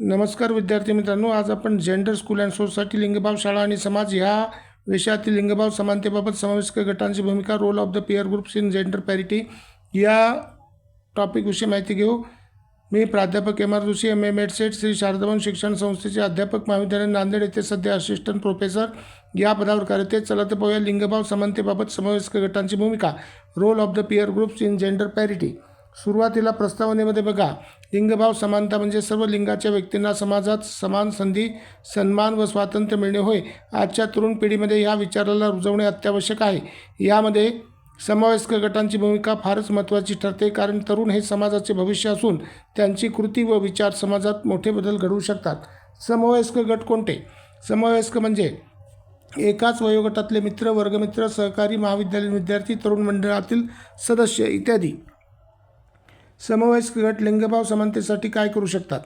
नमस्कार विद्यार्थी मित्रांनो आज आपण जेंडर स्कूल अँड सोसायटी लिंगभाव शाळा आणि समाज ह्या विषयातील लिंगभाव समानतेबाबत समावेश गटांची भूमिका role of the peer groups in gender parity या टॉपिकविषयी माहिती घेऊ. मी प्राध्यापक M R Joshi M Ed SET Shri Sharadavan शिक्षण संस्थेचे अध्यापक महाविद्यालय नांदेड येथे सध्या असिस्टंट प्रोफेसर या पदावर कार्यरत चला तर पाहूया लिंगभाव समानतेबाबत समावेश गटांची भूमिका role of the peer groups in gender parity सुरुवातीला प्रस्तावनेमध्ये बघा लिंगभाव समानता म्हणजे सर्व लिंगाच्या व्यक्तींना समाजात समान संधी सन्मान व स्वातंत्र्य मिळणे होय. आजच्या तरुण पिढीमध्ये ह्या विचाराला रुजवणे अत्यावश्यक आहे. यामध्ये समावयस्क गटांची भूमिका फारच महत्त्वाची ठरते कारण तरुण हे समाजाचे भविष्य असून त्यांची कृती व विचार समाजात मोठे बदल घडवू शकतात. समवयस्क गट कोणते? समवयस्क म्हणजे एकाच वयोगटातले मित्र वर्गमित्र सहकारी महाविद्यालयीन विद्यार्थी तरुण मंडळातील सदस्य इत्यादी. समवयस्क गट लिंगभाव समानतेसाठी काय करू शकतात?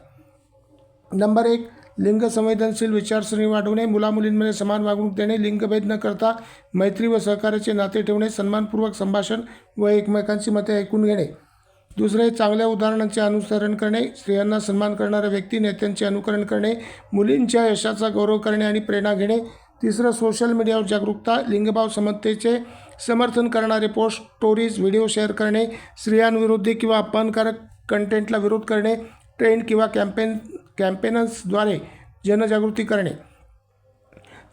नंबर एक लिंग संवेदनशील विचारसरणी वाढवणे मुलामुलींमध्ये समान वागणूक देणे लिंगभेद न करता मैत्री व सहकार्याचे नाते ठेवणे सन्मानपूर्वक संभाषण व एकमेकांची मते ऐकून घेणे. दुसरे चांगल्या उदाहरणांचे अनुसरण करणे स्त्रियांना सन्मान करणाऱ्या व्यक्ती नेत्यांचे अनुकरण करणे मुलींच्या यशाचा गौरव करणे आणि प्रेरणा घेणे. तिसरं सोशल मीडियावर जागरूकता लिंगभाव समतेचे समर्थन करणारे पोस्ट स्टोरीज व्हिडिओ शेअर करणे स्त्रियांविरोधी किंवा अपमानकारक कंटेंटला विरोध करणे ट्रेंड किंवा कॅम्पेन कॅम्पेनर्सद्वारे जनजागृती करणे.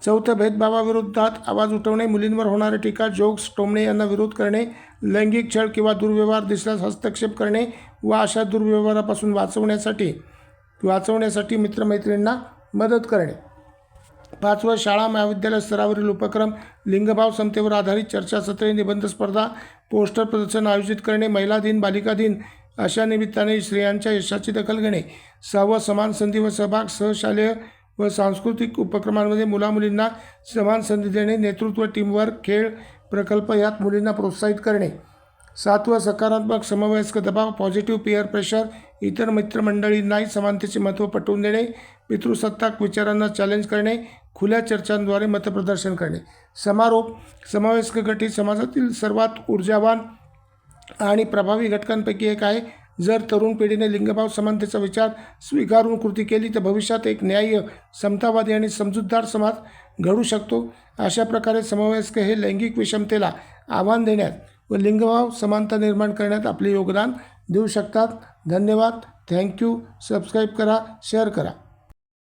चौथं भेदभावाविरोधात आवाज उठवणे मुलींवर होणारे टीका जोक्स टोमणे यांना विरोध करणे लैंगिक छळ किंवा दुर्व्यवहार दिसल्यास हस्तक्षेप करणे व अशा दुर्व्यवहारापासून वाचवण्यासाठी वाचवण्यासाठी मित्रमैत्रिणींना मदत करणे. पाचवं शाळा महाविद्यालय स्तरावरील उपक्रम लिंगभाव समतेवर आधारित चर्चासत्रे निबंध स्पर्धा पोस्टर प्रदर्शन आयोजित करणे महिला दिन बालिका दिन अशा निमित्ताने स्त्रियांच्या यशाची दखल घेणे. सहावं समान संधी व सहभाग सहशालेय व सांस्कृतिक उपक्रमांमध्ये मुलामुलींना समान संधी देणे नेतृत्व टीमवर्क खेळ प्रकल्प यात मुलींना प्रोत्साहित करणे. सातवं सकारात्मक समवयस्क दबाव पॉझिटिव्ह पिअर प्रेशर इतर मित्रमंडळींनाही समानतेचे महत्त्व पटवून देणे पितृसत्ताक विचारांना चॅलेंज करणे खुल्या चर्चांद्वारे मतप्रदर्शन करणे. समारोप समावेशक गट ही समाजातील सर्वात ऊर्जावान आणि प्रभावी घटकांपैकी एक आहे. जर तरुण पिढीने लिंगभाव समानतेचा विचार स्वीकारून कृती केली तर भविष्यात एक न्याय्य समतावादी आणि समजूतदार समाज घडू शकतो. अशा प्रकारे समावेशक हे लैंगिक विषमतेला आव्हान देण्यात व लिंगभाव समानता निर्माण करण्यात आपले योगदान देऊ शकतात. धन्यवाद. थँक्यू सबस्क्राईब करा शेअर करा.